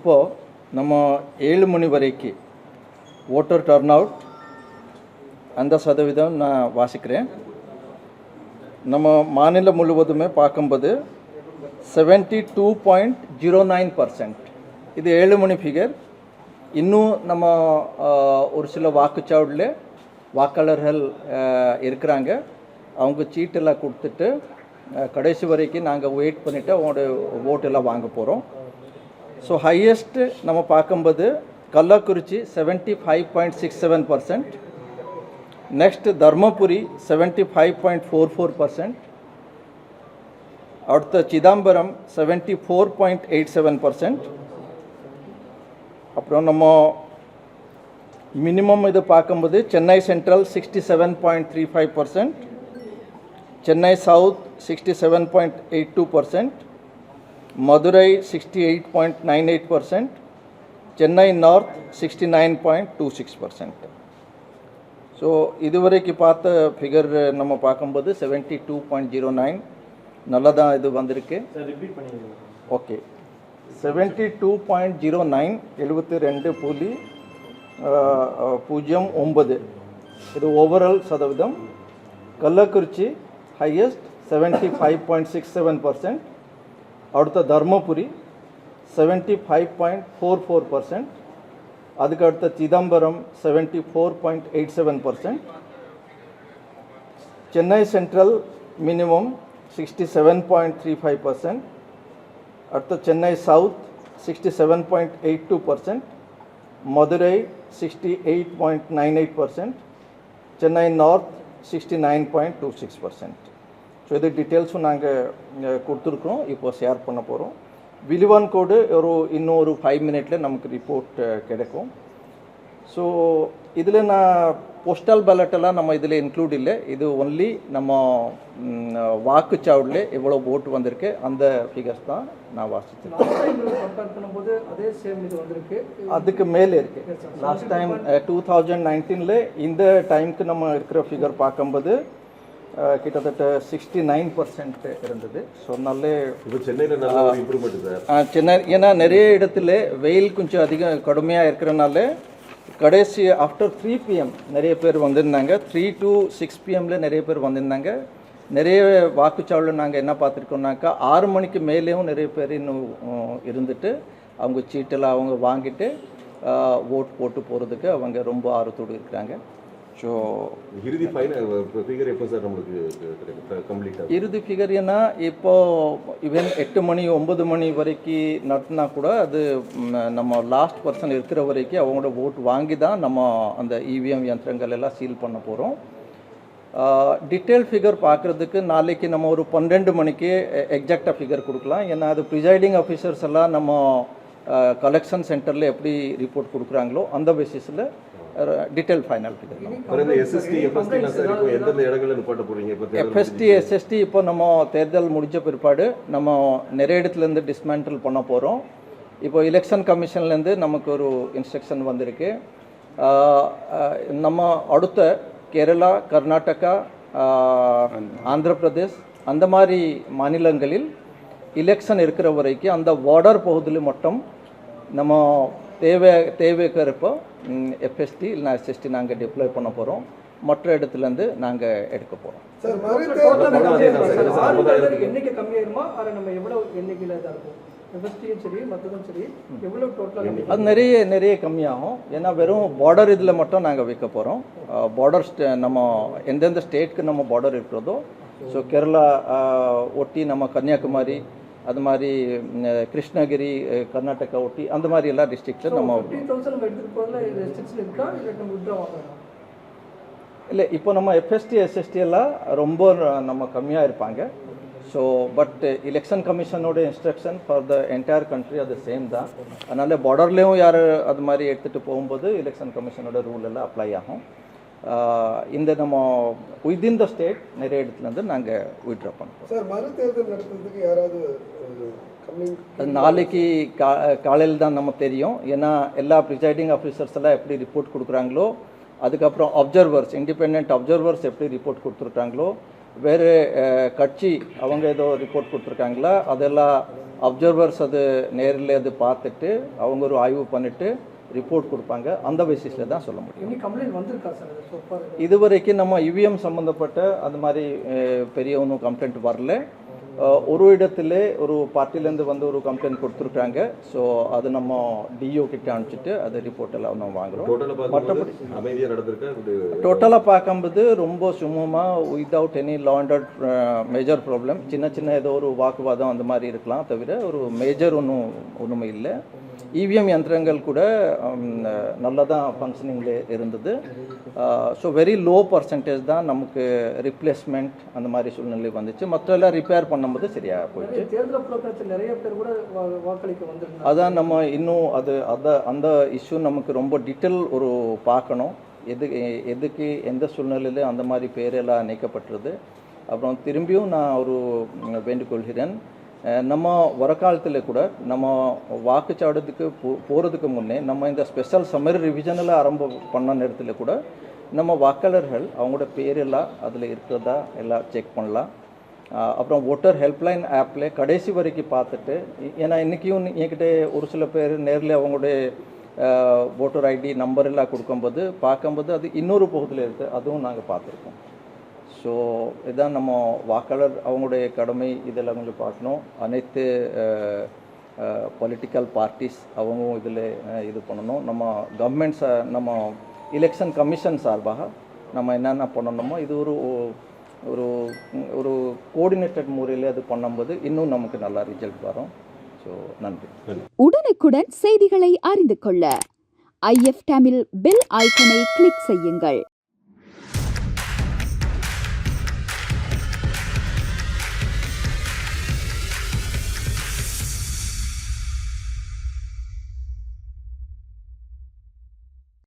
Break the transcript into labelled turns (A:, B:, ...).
A: இப்போது நம்ம ஏழு மணி வரைக்கும் ஓட்டர் டர்ன் அவுட் அந்த சதவீதம் நான் வாசிக்கிறேன். நம்ம மாநிலம் முழுவதுமே பார்க்கும்போது seventy two point zero nine percent இது ஏழு மணி ஃபிகர் இன்னும் நம்ம ஒரு சில வாக்குச்சாவடியில் வாக்காளர்கள் இருக்கிறாங்க. அவங்க சீட்டெல்லாம் கொடுத்துட்டு கடைசி வரைக்கும் நாங்கள் வெயிட் பண்ணிவிட்டு அவங்களோட ஓட்டெல்லாம் வாங்க போகிறோம் ஸோ ஹையஸ்ட்டு நம்ம பார்க்கும்போது Kallakurichi seventy five point six seven percent next Dharmapuri seventy five point four four percent அடுத்த Chidambaram seventy four point eight seven percent அப்புறம் நம்ம மினிமம் இது பார்க்கும்போது Chennai Central sixty seven point three five percent Chennai South sixty seven point eight two percent Madurai sixty eight point nine eight percent Chennai north sixty nine point two six percent so இதுவரைக்கு பார்த்த figure நம்ம பார்க்கும்போது seventy two point zero nine நல்லா தான் இது வந்திருக்கு okay seventy two point zero nine எழுபத்தி ரெண்டு புள்ளி பூஜ்ஜியம் ஒன்பது. இது ஓவரால் சதவீதம். Kallakurichi highest seventy five point six seven percent அடுத்த Dharmapuri seventy five point four four percent அதுக்கு அடுத்த Chidambaram seventy four point eight seven percent Chennai central minimum sixty seven point three five percent அடுத்த Chennai south sixty seven point eight two percent Madurai sixty eight point nine eight percent Chennai north sixty nine point two six percent so இது டீட்டெயில்ஸும் நாங்கள் கொடுத்துருக்குறோம். இப்போ share பண்ண போகிறோம் விலிவான் கோடு ஒரு இன்னும் ஒரு ஃபைவ் மினிட்ல நமக்கு ரிப்போர்ட் கிடைக்கும். ஸோ இதில் நான் போஸ்டல் பேலட்டெல்லாம் நம்ம இதில் இன்க்ளூட் இல்லை. இது ஒன்லி நம்ம வாக்குச்சாவடியில் எவ்வளோ ஓட்டு வந்திருக்கு அந்த ஃபிகர்ஸ் தான் நான் வாசித்தேன் அதுக்கு மேலே இருக்கு. லாஸ்ட் டைம் டூ தௌசண்ட் நைன்டீனில் இந்த டைம்க்கு நம்ம இருக்கிற ஃபிகர் பார்க்கும்போது கிட்டத்தட்ட சிக்ஸ்டி நைன் பர்சன்ட் இருந்தது. ஸோ நல்ல
B: இப்போ சென்னையில் நல்ல இம்ப்ரூவ்மெண்ட் சார்.
A: சென்னை ஏன்னா நிறைய இடத்துல வெயில் கொஞ்சம் அதிகம் கடுமையாக இருக்கிறனால கடைசி ஆஃப்டர் த்ரீ பிஎம் நிறைய பேர் வந்திருந்தாங்க. த்ரீ டு சிக்ஸ் பிஎம்ல நிறைய பேர் வந்திருந்தாங்க. நிறைய வாக்குச்சாவடியில் நாங்கள் என்ன பார்த்துருக்கோம்னாக்கா ஆறு மணிக்கு மேலேயும் நிறைய பேர் இன்னும் இருந்துட்டு அவங்க சீட்டெல்லாம் அவங்க வாங்கிட்டு ஓட் போட்டு போகிறதுக்கு அவங்க ரொம்ப ஆர்வத்தோடு இருக்கிறாங்க. ஸோ
B: இறுதி ஃபைனல் ஃபிகர் எப்போ சார் நம்மளுக்கு கம்ப்ளீட்டாக
A: இறுதி ஃபிகர் ஏன்னா இப்போ ஈவன் எட்டு மணி ஒன்பது மணி வரைக்கும் நடத்தினா கூட அது நம்ம லாஸ்ட் பர்சன் இருக்கிற வரைக்கும் அவங்களோட ஓட் வாங்கி தான் நம்ம அந்த இவிஎம் யந்திரங்கள் எல்லாம் சீல் பண்ண போகிறோம் டீட்டெயில் ஃபிகர் பார்க்குறதுக்கு நாளைக்கு நம்ம ஒரு பன்னெண்டு மணிக்கு எக்ஸாக்டாக ஃபிகர் கொடுக்கலாம். ஏன்னா அது ப்ரிசைடிங் ஆஃபீஸர்ஸ் எல்லாம் நம்ம கலெக்ஷன் சென்டரில் எப்படி ரிப்போர்ட் கொடுக்குறாங்களோ அந்த பேசிஸில் டீட்டெயில் ஃபைனல் எஃப்எஸ்டி எஸ்எஸ்டி இப்போ நம்ம தேர்தல் முடிஞ்ச பிற்பாடு நம்ம நிறைய இடத்துலேருந்து டிஸ்மேண்டில் பண்ண போகிறோம் இப்போ எலெக்ஷன் கமிஷன்லேருந்து நமக்கு ஒரு இன்ஸ்ட்ரக்ஷன் வந்திருக்கு. நம்ம அடுத்த கேரளா கர்நாடகா ஆந்திர பிரதேஷ் அந்த மாதிரி மாநிலங்களில் எலெக்ஷன் இருக்கிற வரைக்கும் அந்த பார்டர் பகுதியில் மட்டும் நம்ம தேவை தேவைக்கிறப்போ எஃப்எஸ்டி இல்லைனா எஸ்எஸ்டி நாங்கள் டிப்ளாய் பண்ண போகிறோம் மற்ற இடத்துலேருந்து நாங்கள் எடுக்க போகிறோம்
B: அதே
C: எண்ணிக்கை கம்மியாயிருமா? நம்ம எண்ணிக்கையில் இதாக இருக்கும்? டோட்டலாக
A: அது நிறைய நிறைய கம்மியாகும். ஏன்னா வெறும் பார்டர் இதில் மட்டும் நாங்கள் வைக்க போகிறோம் பார்டர் நம்ம எந்தெந்த ஸ்டேட்க்கு நம்ம பார்டர் இருக்கிறதோ ஸோ கேரளா ஒட்டி நம்ம கன்னியாகுமரி அது மாதிரி கிருஷ்ணகிரி கர்நாடகா ஒட்டி அந்த மாதிரி எல்லா டிஸ்ட்ரிக்டில் நம்ம
C: இல்லை
A: இப்போ நம்ம எஃப்எஸ்டி எஸ்எஸ்டி எல்லாம் ரொம்ப நம்ம கம்மியாக இருப்பாங்க. So but election கமிஷனோட instruction for the entire country அது சேம் தான். அதனால் பார்டர்லேயும் யார் அது மாதிரி எடுத்துகிட்டு போகும்போது எலெக்ஷன் கமிஷனோட ரூல் எல்லாம் அப்ளை ஆகும். இந்த நம்ம வித்தின் த ஸ்டேட் நிறைய இடத்துலேருந்து நாங்கள் விட்ரா பண்ணுறோம்
D: சார் மறு தேர்தல் நடத்துறதுக்கு யாராவது
A: நாளைக்கு கா காலையில் தான் நமக்கு தெரியும். ஏன்னா எல்லா ப்ரிசைடிங் ஆஃபீஸர்ஸ் எல்லாம் எப்படி ரிப்போர்ட் கொடுக்குறாங்களோ அதுக்கப்புறம் அப்சர்வர்ஸ் இண்டிபெண்ட் அப்சர்வர்ஸ் எப்படி ரிப்போர்ட் கொடுத்துருக்காங்களோ வேறு கட்சி அவங்க ஏதோ ரிப்போர்ட் கொடுத்துருக்காங்களா அதெல்லாம் அப்சர்வர்ஸ் அது நேரில் அது பார்த்துட்டு அவங்க ஒரு ஆய்வு பண்ணிவிட்டு ரிப்போர்ட் கொடுப்பாங்க. அந்த பேசிஸில் தான் சொல்ல முடியும்.
C: far?
A: இதுவரைக்கும் நம்ம இவிஎம் சம்மந்தப்பட்ட அந்த மாதிரி பெரிய ஒன்றும் கம்ப்ளைண்ட் வரல. ஒரு இடத்துல ஒரு பார்ட்டிலேருந்து வந்து ஒரு கம்ப்ளைண்ட் கொடுத்துருக்காங்க. ஸோ அது நம்ம டிஓ கிட்ட அனுப்பிச்சிட்டு அது ரிப்போர்ட் எல்லாம் நம்ம வாங்குறோம்.
B: அமைதியாக நடந்திருக்கா? இப்படி
A: டோட்டலாக பார்க்கும்போது ரொம்ப சுமூகமாக without any law and major problem சின்ன சின்ன ஏதோ ஒரு வாக்குவாதம் அந்த மாதிரி இருக்கலாம் தவிர ஒரு மேஜர் ஒன்றும் ஒன்றுமே இல்லை. இவிஎம் யந்திரங்கள் கூட நல்லா தான் ஃபங்க்ஷனிங்கில் இருந்தது. ஸோ வெரி லோ பர்சன்டேஜ் தான் நமக்கு ரிப்ளேஸ்மெண்ட் அந்த மாதிரி சூழ்நிலை வந்துச்சு. மற்ற எல்லாம் ரிப்பேர் பண்ணும்போது சரியாக போயிடுச்சு.
C: நிறைய தேர்தல் புறக்கணிச்சு நிறைய பேர் கூட வாக்களிக்க வந்திருந்தாங்க.
A: அதான் நம்ம இன்னும் அது அத அந்த இஷ்யூ நமக்கு ரொம்ப டீட்டெயில் ஒரு பார்க்கணும். எது எதுக்கு எந்த சூழ்நிலையில் அந்த மாதிரி பேரெல்லாம் நீக்கப்பட்டுருது. அப்புறம் திரும்பியும் நான் ஒரு அஹ், நம்ம வரக்காலத்தில் கூட நம்ம வாக்குச்சாவடத்துக்கு போ போகிறதுக்கு முன்னே நம்ம இந்த ஸ்பெஷல் சம்மர் ரிவிஷனில் ஆரம்பம் பண்ண நேரத்தில் கூட நம்ம வாக்காளர்கள் அவங்களோட பேரெல்லாம் அதில் இருக்கிறதா எல்லாம் செக் பண்ணலாம். அப்புறம் ஓட்டர் ஹெல்ப்லைன் ஆப்பில் கடைசி வரைக்கும் பார்த்துட்டு ஏன்னா இன்றைக்கும் என்கிட்ட ஒரு சில பேர் நேரில் அவங்களுடைய ஓட்டர் ஐடி நம்பர் எல்லாம் கொடுக்கும்போது பார்க்கும்போது அது இன்னொரு பகுதியில் இருக்குது அதுவும் நாங்கள் பார்த்துருக்கோம். ஸோ இதான் நம்ம வாக்காளர் அவங்களுடைய கடமை இதெல்லாம் கொஞ்சம் பார்க்கணும். அனைத்து பொலிட்டிக்கல் பார்ட்டிஸ் அவங்களும் இதில் இது பண்ணணும். நம்ம கவர்மெண்ட் நம்ம எலெக்ஷன் கமிஷன் சார்பாக நம்ம என்னென்ன பண்ணணுமோ இது ஒரு ஒரு ஒரு கோஆர்டினேட்டட் முறையில் அது பண்ணும்போது இன்னும் நமக்கு நல்லா ரிசல்ட் வரும். ஸோ நன்றி.
E: உடனுக்குடன் செய்திகளை அறிந்து கொள்ள ஐஎஃப் டேமில் பெல் ஐக்கனை கிளிக் செய்யுங்கள்.